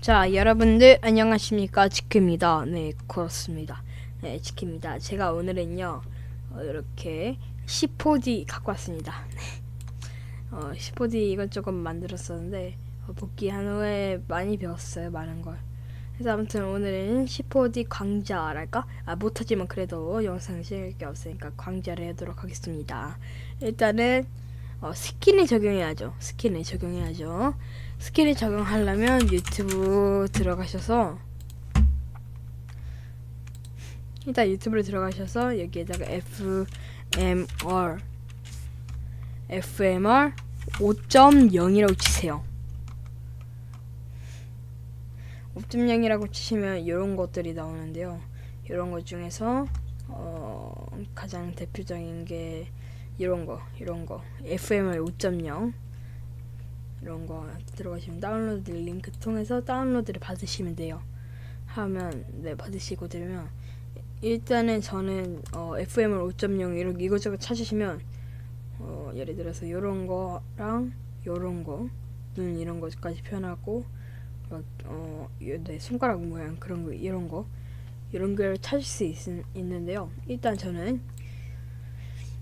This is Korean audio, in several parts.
자, 여러분들 안녕하십니까? 지크입니다. 네, 그렇습니다. 네, 지크입니다. 제가 오늘은요, 어, 이렇게 10호디 갖고 왔습니다. 네. 어, 10호디 이것 조금 만들었었는데, 어, 복귀한 후에 많이 배웠어요, 많은 걸. 그래서 아무튼 오늘은 10호디 광자랄까? 아, 못하지만 그래도 영상 찍을 게 없으니까 광자를 하도록 하겠습니다. 일단은, 어, 스킨을 적용해야죠. 스킨을 적용해야죠. 스킬을 적용하려면 유튜브 들어가셔서 일단 유튜브로 들어가셔서 여기에다가 FMR FMR 5.0이라고 치세요. 5.0이라고 치시면 이런 것들이 나오는데요. 이런 것 중에서 어, 가장 대표적인 게 이런 거, 이런 거 FMR 5.0 이런 거 들어가시면 다운로드 링크 통해서 다운로드를 받으시면 돼요. 하면 네 받으시고 되면 일단은 저는 어, FM을 5.0 이런 이것저것 찾으시면 어, 예를 들어서 이런 거랑 이런 거 눈 이런 것까지 표현하고 막, 어, 내 손가락 모양 그런 거 이런 거 이런 걸 찾을 수 있, 있는데요. 일단 저는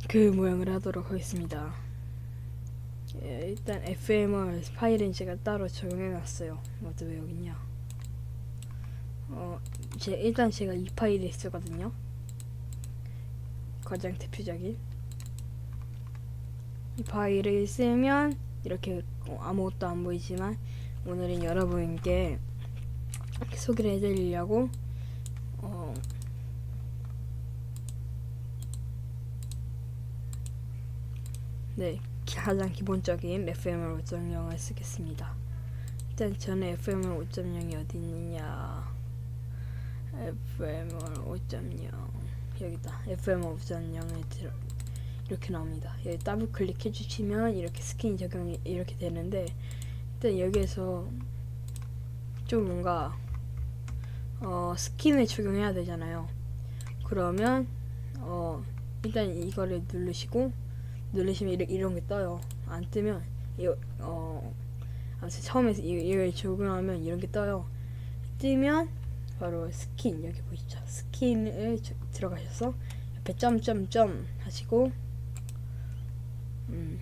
그 모양을 하도록 하겠습니다. 예, 일단 FMR 파일은 제가 따로 적용해놨어요. 어디 왜 여기 있냐? 어, 제 일단 제가 이 파일을 쓰거든요. 가장 대표적인 이 파일을 쓰면 이렇게 어, 아무것도 안 보이지만 오늘은 여러분께 소개를 해드리려고 어, 네 가장 기본적인 FMR 5.0을 쓰겠습니다. 일단 저는 FMR 5.0이 어디 있느냐? FMR 5.0 여기다. FMR 5.0에 들어 이렇게 나옵니다. 여기 더블 클릭해 주시면 이렇게 스킨 적용이 이렇게 되는데 일단 여기에서 좀 뭔가 어, 스킨을 적용해야 되잖아요. 그러면 어, 일단 이거를 누르시고 누르시면 이런, 게 떠요. 안 뜨면 이거 어 아무튼 처음에 이- 이걸 적용하면 이런 게 떠요. 뜨면 바로 스킨 여기 보이죠? 스킨을 저- 들어가셔서 옆에 점점점 하시고 음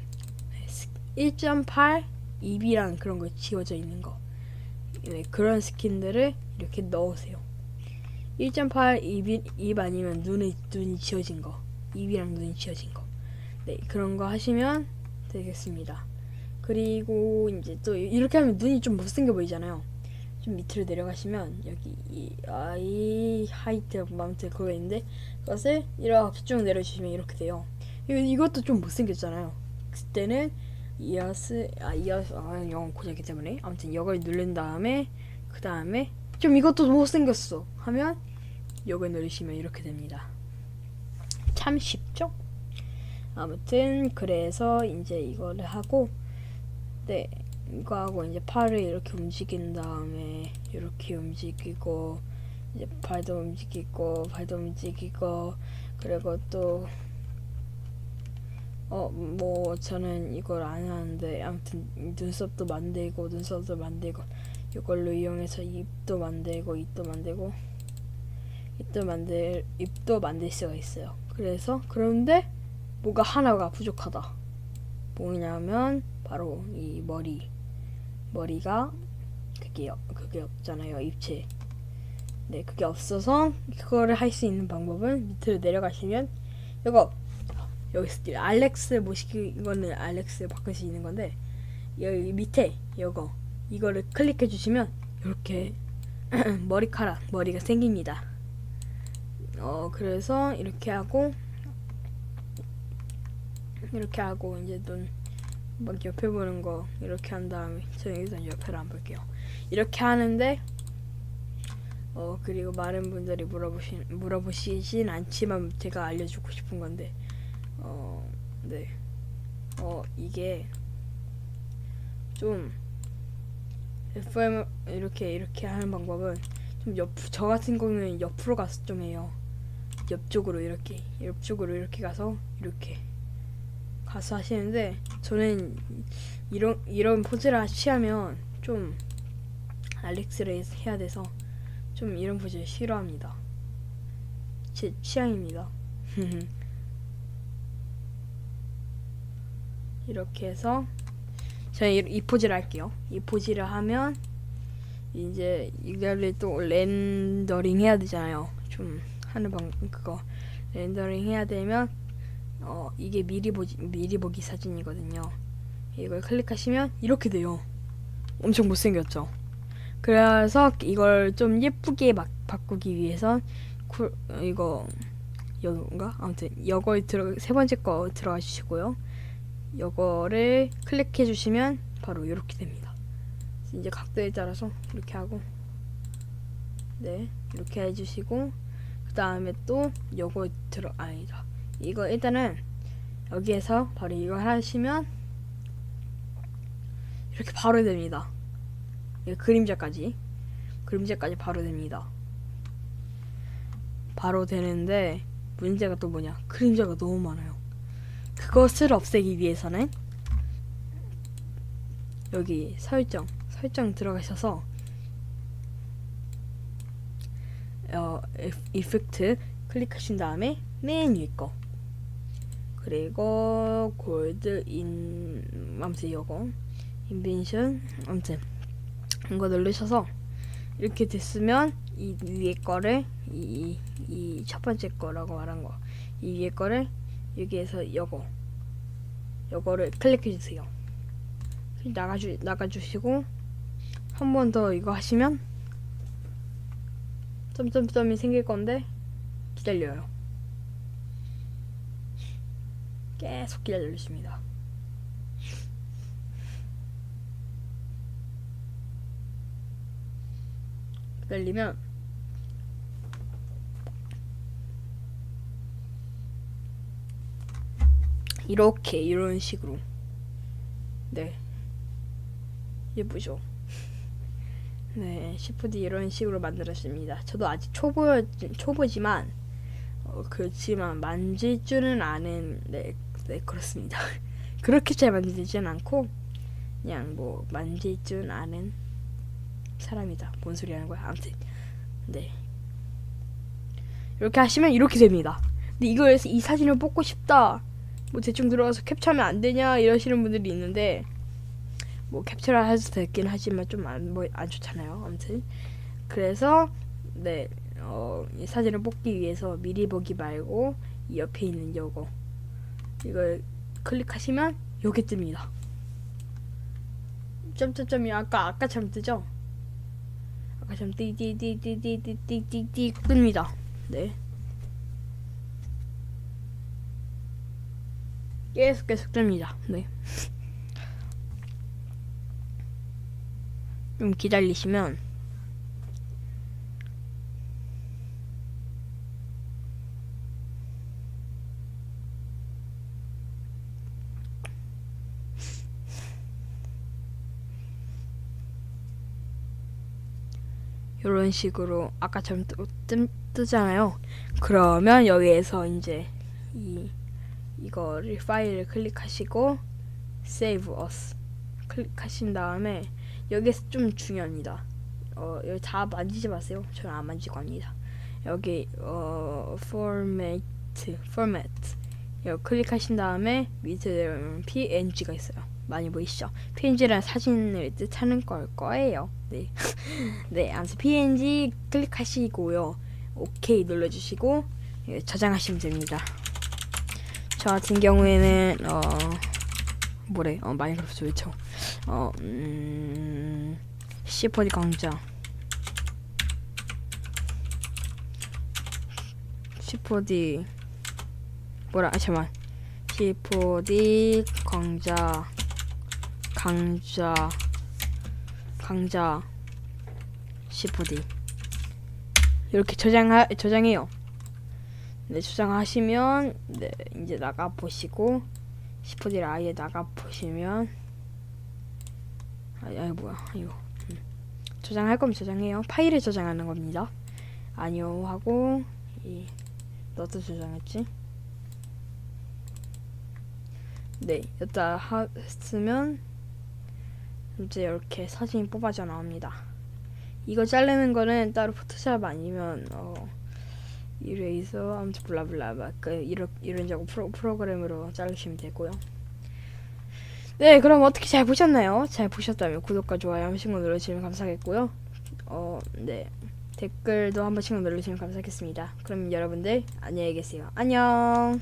1.8 입이랑 그런 거 지워져 있는 거 네, 그런 스킨들을 이렇게 넣으세요. 1.8 입이, 입 아니면 눈이 눈이 지워진 거 입이랑 눈이 지워진 거 네, 그런 거 하시면 되겠습니다. 그리고 이제 또 이렇게 하면 눈이 좀 못생겨 보이잖아요. 좀 밑으로 내려가시면 여기 이 아 이 하이트 아무튼 그거 있는데 그것을 이렇게 쭉 내려주시면 이렇게 돼요. 이것도 좀 못생겼잖아요. 그때는 이어스 아 이어스 아 영어 고정이기 때문에 아무튼 이걸 누른 다음에 그 다음에 좀 이것도 못생겼어 하면 이걸 누르시면 이렇게 됩니다. 참 쉽죠? 아무튼 그래서 이제 이거를 하고 네 이거 하고 이제 팔을 이렇게 움직인 다음에 이렇게 움직이고 이제 발도 움직이고 발도 움직이고 그리고 또 어 뭐 저는 이걸 안 하는데 아무튼 눈썹도 만들고 눈썹도 만들고 이걸로 이용해서 입도 만들고 입도 만들고 입도 만들 입도 만들 수가 있어요. 그래서 그런데 뭐가 하나가 부족하다. 뭐냐면 바로 이 머리. 머리가 그게 없- 그게 없잖아요. 입체. 네, 그게 없어서 그거를 할 수 있는 방법은 밑으로 내려가시면 이거 여기 있- 알렉스 모시기 이거는 알렉스 바꿀 수 있는 건데 여기 밑에 이거 이거를 클릭해 주시면 이렇게 머리카락 머리가 생깁니다. 어 그래서 이렇게 하고 이렇게 하고 이제 눈 막 옆에 보는 거 이렇게 한 다음에 저는 일단 옆에를 안 볼게요. 이렇게 하는데 어 그리고 많은 분들이 물어보신 물어보시진 않지만 제가 알려주고 싶은 건데 어 네. 어 이게 좀 FM 이렇게 이렇게 하는 방법은 좀 옆 저 같은 경우는 옆으로 가서 좀 해요. 옆쪽으로 이렇게 옆쪽으로 이렇게 가서 이렇게 가서 하시는데 저는 이런 이런 포즈를 취하면 좀 알렉스를 해야 돼서 좀 이런 포즈 싫어합니다. 제 취향입니다. 이렇게 해서 제가 이, 이 포즈를 할게요. 이 포즈를 하면 이제 이거를 또 렌더링 해야 되잖아요. 좀 하는 방 그거 렌더링 해야 되면 어 이게 미리 보기 미리 보기 사진이거든요. 이걸 클릭하시면 이렇게 돼요. 엄청 못생겼죠. 그래서 이걸 좀 예쁘게 막 바꾸기 위해서 쿨 이거 여기인가 아무튼 이걸 들어 세 번째 거 들어가 주시고요. 이거를 클릭해 주시면 바로 이렇게 됩니다. 이제 각도에 따라서 이렇게 하고 네 이렇게 해주시고 그 다음에 또 요거 들어 아니다 이거 일단은 여기에서 바로 이거 하시면 이렇게 바로 됩니다. 이 그림자까지. 그림자까지 바로 됩니다. 바로 되는데 문제가 또 뭐냐? 그림자가 너무 많아요. 그것을 없애기 위해서는 여기 설정 설정 들어가셔서 어 이펙트 클릭하신 다음에 맨 위에 거 그리고 골드 인 아무튼 이거 인벤션 아무튼 이거 누르셔서 이렇게 됐으면 이 위에 거를 이 이 첫 번째 거라고 말한 거 이 위에 거를 여기에서 요거 요거를 클릭해 주세요. 나가주 나가주시고 한 번 더 이거 하시면 점점점이 생길 건데 기다려요. 계속 기다려주십니다. 기다리면 이렇게 이런 식으로 네 예쁘죠? 네, 시프디 이런 식으로 만들었습니다. 저도 아직 초보 초보지만 어, 그렇지만 만질 줄은 아는 네, 네 그렇습니다. 그렇게 잘 만들지는 않고 그냥 뭐줄 아는 사람이다. 뭔 소리 하는 거야? 아무튼 네 이렇게 하시면 이렇게 됩니다. 근데 이거에서 이 사진을 뽑고 싶다. 뭐 대충 들어가서 캡처하면 안 되냐 이러시는 분들이 있는데 뭐 캡처를 해도 되긴 하지만 좀안뭐안 좋잖아요. 아무튼 그래서 네, 어, 이 사진을 뽑기 위해서 미리 보기 말고 이 옆에 있는 요거 이걸 클릭하시면 요게 뜹니다. 점점점이 아까 아까처럼 뜨죠? 아까처럼 띠띠띠띠띠띠띠띠 뜹니다. 네. 계속 계속 뜹니다. 네. 좀 기다리시면 이런 식으로 아까처럼 뜨, 뜨, 뜨잖아요. 그러면 여기에서 이제 이 이거를 파일을 클릭하시고 Save As 클릭하신 다음에 여기서 좀 중요합니다. 어, 여기 다 만지지 마세요. 저는 안 만질 겁니다. 여기 어, Format, Format 이거 클릭하신 다음에 밑에 PNG가 있어요. 많이 보이시죠? PNG란 사진을 뜻하는 걸 거예요. 네, 네, 아무튼 PNG 클릭하시고요. OK 눌러주시고 예, 저장하시면 됩니다. 저 같은 경우에는 어 뭐래? 어 마이크로소프트 외쳐. 어 음, C4D 강좌. C4D 뭐라? 아 잠만. C4D 강좌 강좌 강좌 C4D 이렇게 저장하 저장해요. 네, 저장하시면 네, 이제 나가 보시고 시프트를 아예 나가 보시면 아, 아 뭐야 이거 음. 저장할 거면 저장해요. 파일을 저장하는 겁니다. 아니요 하고 이 너도 저장했지? 네, 여기다 했으면 이제 이렇게 사진이 뽑아져 나옵니다. 이거 자르는 거는 따로 포토샵 아니면 어 이레이서 아무튼 블라블라 막그 이런 이런 저런 프로, 프로그램으로 자르시면 되고요. 네, 그럼 어떻게 잘 보셨나요? 잘 보셨다면 구독과 좋아요 한 번씩만 눌러주시면 감사하겠고요. 어, 네. 댓글도 한 번씩만 눌러주시면 감사하겠습니다. 그럼 여러분들 안녕히 계세요. 안녕.